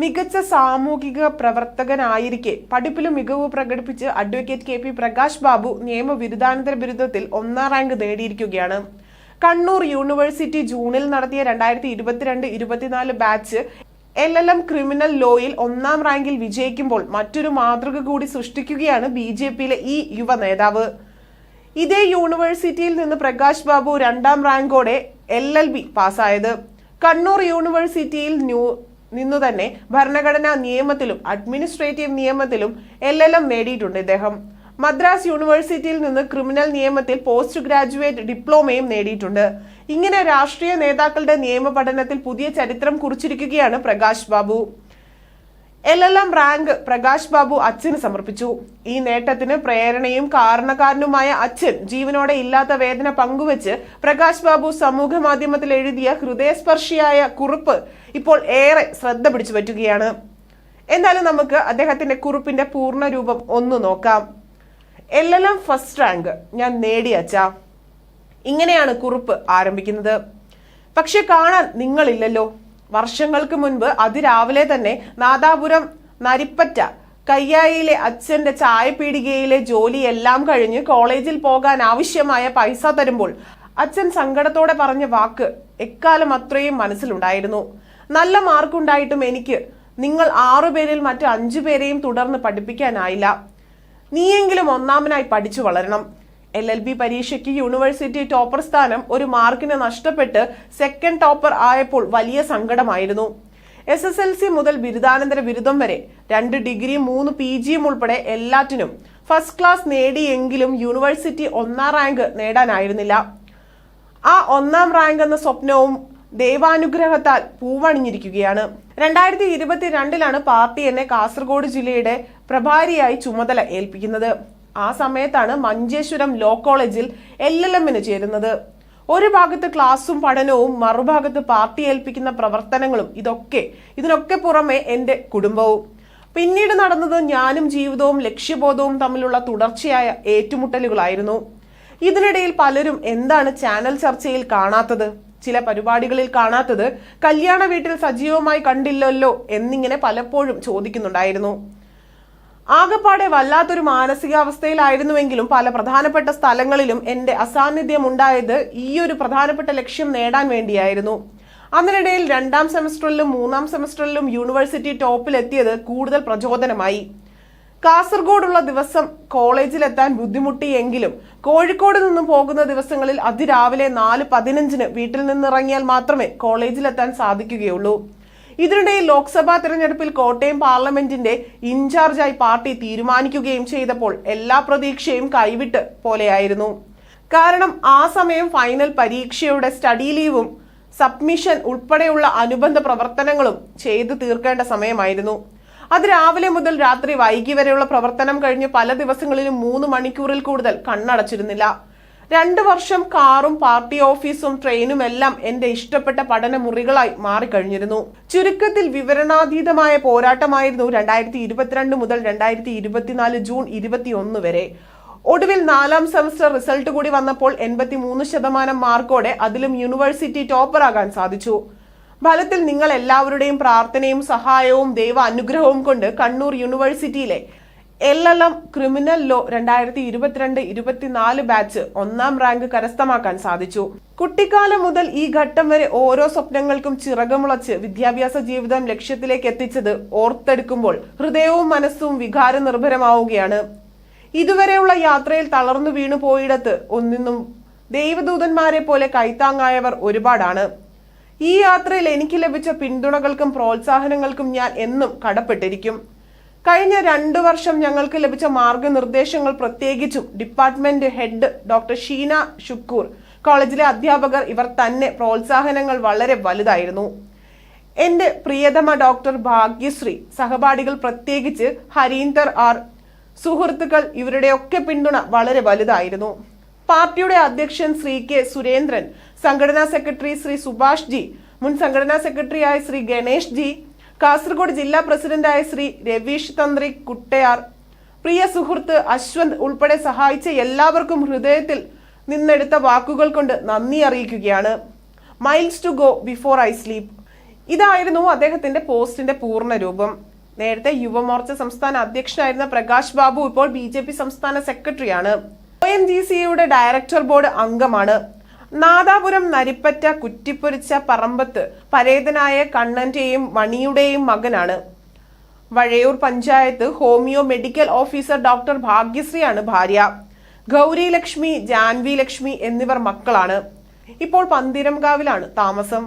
മികച്ച സാമൂഹിക പ്രവർത്തകനായിരിക്കെ. പഠിപ്പിലും മികവ് പ്രകടിപ്പിച്ച് advocate K P Prakash Babu നിയമ ബിരുദാനന്തര ബിരുദത്തിൽ ഒന്നാം റാങ്ക് നേടിയിരിക്കുകയാണ്. കണ്ണൂർ യൂണിവേഴ്സിറ്റി ജൂണിൽ നടത്തിയ രണ്ടായിരത്തി ഇരുപത്തിരണ്ട് ഇരുപത്തിനാല് batch L L M criminal ലോയിൽ ഒന്നാം റാങ്കിൽ വിജയിക്കുമ്പോൾ മറ്റൊരു മാതൃക കൂടി സൃഷ്ടിക്കുകയാണ് ബി ജെ പിയിലെ ഈ യുവ നേതാവ്. ഇതേ യൂണിവേഴ്സിറ്റിയിൽ നിന്ന് പ്രകാശ് ബാബു രണ്ടാം റാങ്കോടെ എൽ എൽ ബി പാസ്സായത്. കണ്ണൂർ യൂണിവേഴ്സിറ്റിയിൽ ന്യൂ നിന്നു തന്നെ ഭരണഘടനാ നിയമത്തിലും അഡ്മിനിസ്ട്രേറ്റീവ് നിയമത്തിലും എൽ എൽ എം നേടിയിട്ടുണ്ട് ഇദ്ദേഹം. മദ്രാസ് യൂണിവേഴ്സിറ്റിയിൽ നിന്ന് ക്രിമിനൽ നിയമത്തിൽ പോസ്റ്റ് ഗ്രാജുവേറ്റ് ഡിപ്ലോമയും നേടിയിട്ടുണ്ട്. ഇങ്ങനെ രാഷ്ട്രീയ നേതാക്കളുടെ നിയമ പഠനത്തിൽ പുതിയ ചരിത്രം കുറിച്ചിരിക്കുകയാണ് Prakash Babu. L L M rank Prakash Babu അച്ഛന് സമർപ്പിച്ചു. ഈ നേട്ടത്തിന് പ്രേരണയും കാരണക്കാരനുമായ അച്ഛൻ ജീവനോടെ ഇല്ലാത്ത വേദന പങ്കുവച്ച് പ്രകാശ് ബാബു സമൂഹ മാധ്യമത്തിൽ എഴുതിയ ഹൃദയസ്പർശിയായ കുറിപ്പ് ഇപ്പോൾ ഏറെ ശ്രദ്ധ പിടിച്ചു പറ്റുകയാണ്. എന്നാലും നമുക്ക് അദ്ദേഹത്തിന്റെ കുറിപ്പിന്റെ പൂർണ രൂപം ഒന്ന് നോക്കാം. L L M first rank ഞാൻ നേടി അച്ഛാ. ഇങ്ങനെയാണ് കുറിപ്പ് ആരംഭിക്കുന്നത്. പക്ഷെ കാണാൻ നിങ്ങളില്ലല്ലോ. വർഷങ്ങൾക്ക് മുൻപ് അതിരാവിലെ തന്നെ നാദാപുരം നരിപ്പറ്റ കയ്യായിലെ അച്ഛന്റെ ചായപ്പീടികയിലെ ജോലിയെല്ലാം കഴിഞ്ഞ് കോളേജിൽ പോകാൻ ആവശ്യമായ പൈസ തരുമ്പോൾ അച്ഛൻ സങ്കടത്തോടെ പറഞ്ഞ വാക്ക് എക്കാലം അത്രയും മനസ്സിലുണ്ടായിരുന്നു. നല്ല മാർക്കുണ്ടായിട്ടും എനിക്ക്. നിങ്ങൾ ആറുപേരിൽ മറ്റു അഞ്ചു പേരെയും തുടർന്ന് പഠിപ്പിക്കാനായില്ല. നീയെങ്കിലും ഒന്നാമനായി പഠിച്ചു വളരണം. എൽ എൽ ബി പരീക്ഷയ്ക്ക് യൂണിവേഴ്സിറ്റി ടോപ്പർ സ്ഥാനം ഒരു മാർക്കിന് നഷ്ടപ്പെട്ട് സെക്കൻഡ് ടോപ്പർ ആയപ്പോൾ വലിയ സങ്കടമായിരുന്നു. എസ് എസ് എൽ സി മുതൽ ബിരുദാനന്തര ബിരുദം വരെ രണ്ട് ഡിഗ്രിയും മൂന്ന് പി ജിയും ഉൾപ്പെടെ എല്ലാറ്റിനും ഫസ്റ്റ് ക്ലാസ് നേടിയെങ്കിലും യൂണിവേഴ്സിറ്റി ഒന്നാം റാങ്ക് നേടാനായിരുന്നില്ല. ആ ഒന്നാം റാങ്ക് എന്ന സ്വപ്നവും ദൈവാനുഗ്രഹത്താൽ പൂവണിഞ്ഞിരിക്കുകയാണ്. രണ്ടായിരത്തി ഇരുപത്തിരണ്ടിലാണ് പാർട്ടി എന്നെ കാസർഗോഡ് ജില്ലയുടെ പ്രഭാരിയായി ചുമതല ഏൽപ്പിക്കുന്നത്. ആ സമയത്താണ് മഞ്ചേശ്വരം ലോ കോളേജിൽ എൽ എൽ എമ്മിന് ചേരുന്നത്. ഒരു ഭാഗത്ത് ക്ലാസ്സും പഠനവും മറുഭാഗത്ത് പാർട്ടി ഏൽപ്പിക്കുന്ന പ്രവർത്തനങ്ങളും ഇതൊക്കെ ഇതിനൊക്കെ പുറമെ എന്റെ കുടുംബവും. പിന്നീട് നടന്നത് ഞാനും ജീവിതവും ലക്ഷ്യബോധവും തമ്മിലുള്ള തുടർച്ചയായ ഏറ്റുമുട്ടലുകളായിരുന്നു. ഇതിനിടയിൽ പലരും എന്താണ് ചാനൽ ചർച്ചയിൽ കാണാത്തത്? ചില പരിപാടികളിൽ കാണാത്തത് കല്യാണ വീട്ടിൽ സജീവമായി കണ്ടില്ലല്ലോ എന്നിങ്ങനെ പലപ്പോഴും ചോദിക്കുന്നുണ്ടായിരുന്നു. ആകപ്പാടെ വല്ലാത്തൊരു മാനസികാവസ്ഥയിലായിരുന്നുവെങ്കിലും പല പ്രധാനപ്പെട്ട സ്ഥലങ്ങളിലും എന്റെ അസാന്നിധ്യം ഉണ്ടായത് ഈ ഒരു പ്രധാനപ്പെട്ട ലക്ഷ്യം നേടാൻ വേണ്ടിയായിരുന്നു. അതിനിടയിൽ രണ്ടാം സെമസ്റ്ററിലും മൂന്നാം സെമസ്റ്ററിലും യൂണിവേഴ്സിറ്റി ടോപ്പിലെത്തിയത് കൂടുതൽ പ്രചോദനമായി. കാസർഗോഡുള്ള ദിവസം കോളേജിലെത്താൻ ബുദ്ധിമുട്ടിയെങ്കിലും കോഴിക്കോട് നിന്നും പോകുന്ന ദിവസങ്ങളിൽ അതിരാവിലെ നാല് പതിനഞ്ചിന് വീട്ടിൽ നിന്നിറങ്ങിയാൽ മാത്രമേ കോളേജിലെത്താൻ സാധിക്കുകയുള്ളൂ. ഇതിനിടയിൽ ലോക്സഭാ തെരഞ്ഞെടുപ്പിൽ കോട്ടയം പാർലമെന്റിന്റെ ഇൻചാർജായി പാർട്ടി തീരുമാനിക്കുകയും ചെയ്തപ്പോൾ എല്ലാ പ്രതീക്ഷയും കൈവിട്ട് പോലെയായിരുന്നു. കാരണം ആ സമയം ഫൈനൽ പരീക്ഷയുടെ സ്റ്റഡി ലീവും സബ്മിഷൻ ഉൾപ്പെടെയുള്ള അനുബന്ധ പ്രവർത്തനങ്ങളും ചെയ്തു തീർക്കേണ്ട സമയമായിരുന്നു. അത് രാവിലെ മുതൽ രാത്രി വൈകി വരെയുള്ള പ്രവർത്തനം കഴിഞ്ഞ് പല ദിവസങ്ങളിലും മൂന്ന് മണിക്കൂറിൽ കൂടുതൽ കണ്ണടച്ചിരുന്നില്ല. രണ്ടു വർഷം കാറും പാർട്ടി ഓഫീസും ട്രെയിനും എല്ലാം എന്റെ ഇഷ്ടപ്പെട്ട പഠന മുറികളായി മാറിക്കഴിഞ്ഞിരുന്നു. ചുരുക്കത്തിൽ വിവരണാതീതമായ പോരാട്ടമായിരുന്നു രണ്ടായിരത്തി ഇരുപത്തിരണ്ട് മുതൽ രണ്ടായിരത്തി ഇരുപത്തിനാല് ജൂൺ ഇരുപത്തിയൊന്ന് വരെ. ഒടുവിൽ നാലാം സെമസ്റ്റർ റിസൾട്ട് കൂടി വന്നപ്പോൾ എൺപത്തി മൂന്ന് ശതമാനം മാർക്കോടെ അതിലും യൂണിവേഴ്സിറ്റി ടോപ്പറാകാൻ സാധിച്ചു. ഫലത്തിൽ നിങ്ങൾ എല്ലാവരുടെയും പ്രാർത്ഥനയും സഹായവും ദൈവ അനുഗ്രഹവും കൊണ്ട് കണ്ണൂർ യൂണിവേഴ്സിറ്റിയിലെ L L M criminal law രണ്ടായിരത്തി ഇരുപത്തിരണ്ട് ഇരുപത്തിനാല് ബാച്ച് ഒന്നാം റാങ്ക് കരസ്ഥമാക്കാൻ സാധിച്ചു. കുട്ടിക്കാലം മുതൽ ഈ ഘട്ടം വരെ ഓരോ സ്വപ്നങ്ങൾക്കും ചിറകമുളച്ച് വിദ്യാഭ്യാസ ജീവിതം ലക്ഷ്യത്തിലേക്ക് എത്തിച്ചത് ഓർത്തെടുക്കുമ്പോൾ ഹൃദയവും മനസ്സും വികാര നിർഭരമാവുകയാണ് ഇതുവരെയുള്ള യാത്രയിൽ തളർന്നു വീണു പോയിടത്ത് ഒന്നിന്നും ദൈവദൂതന്മാരെ പോലെ കൈത്താങ്ങായവർ ഒരുപാടാണ്. ഈ യാത്രയിൽ എനിക്ക് ലഭിച്ച പിന്തുണകൾക്കും പ്രോത്സാഹനങ്ങൾക്കും ഞാൻ എന്നും കടപ്പെട്ടിരിക്കും. കഴിഞ്ഞ രണ്ടു വർഷം ഞങ്ങൾക്ക് ലഭിച്ച മാർഗനിർദ്ദേശങ്ങൾ പ്രത്യേകിച്ചും department head doctor Sheena Shukkur കോളേജിലെ അധ്യാപകർ ഇവർ തന്നെ പ്രോത്സാഹനങ്ങൾ വളരെ വലുതായിരുന്നു. എന്റെ പ്രിയതമ ഡോക്ടർ ഭാഗ്യശ്രീ സഹപാഠികൾ പ്രത്യേകിച്ച് ഹരീന്ദർ ആർ സുഹൃത്തുക്കൾ ഇവരുടെയൊക്കെ പിന്തുണ വളരെ വലുതായിരുന്നു. പാർട്ടിയുടെ അധ്യക്ഷൻ ശ്രീ കെ സുരേന്ദ്രൻ സംഘടനാ സെക്രട്ടറി ശ്രീ സുഭാഷ് ജി മുൻ സംഘടനാ സെക്രട്ടറിയായ ശ്രീ ഗണേഷ് ജി കാസർഗോഡ് ജില്ലാ പ്രസിഡന്റായ ശ്രീ രവീഷ് തന്ത്രി കുട്ടയാർ. പ്രിയ സുഹൃത്ത് അശ്വന്ത് ഉൾപ്പെടെ സഹായിച്ച എല്ലാവർക്കും ഹൃദയത്തിൽ നിന്നെടുത്ത വാക്കുകൾ കൊണ്ട് നന്ദി അറിയിക്കുകയാണ്. Miles to go before I sleep ഇതായിരുന്നു അദ്ദേഹത്തിന്റെ പോസ്റ്റിന്റെ പൂർണ രൂപം നേരത്തെ യുവമോർച്ച സംസ്ഥാന അധ്യക്ഷനായിരുന്ന പ്രകാശ് ബാബു ഇപ്പോൾ ബി സംസ്ഥാന സെക്രട്ടറിയാണ്. ഒ എൻ ജി സിയുടെ ഡയറക്ടർ ബോർഡ് അംഗമാണ്. നാദാപുരം നരിപ്പറ്റ കുറ്റിപ്പൊരിച്ച പറമ്പത്ത് പരേതനായ കണ്ണന്റെയും മണിയുടെയും മകനാണ്. Vazhayur panchayat homeo medical officer doctor ഭാഗ്യശ്രീയാണ് ഭാര്യ. ഗൗരി ലക്ഷ്മി ജാൻവി ലക്ഷ്മി എന്നിവർ മക്കളാണ്. ഇപ്പോൾ പന്തിരംകാവിലാണ് താമസം.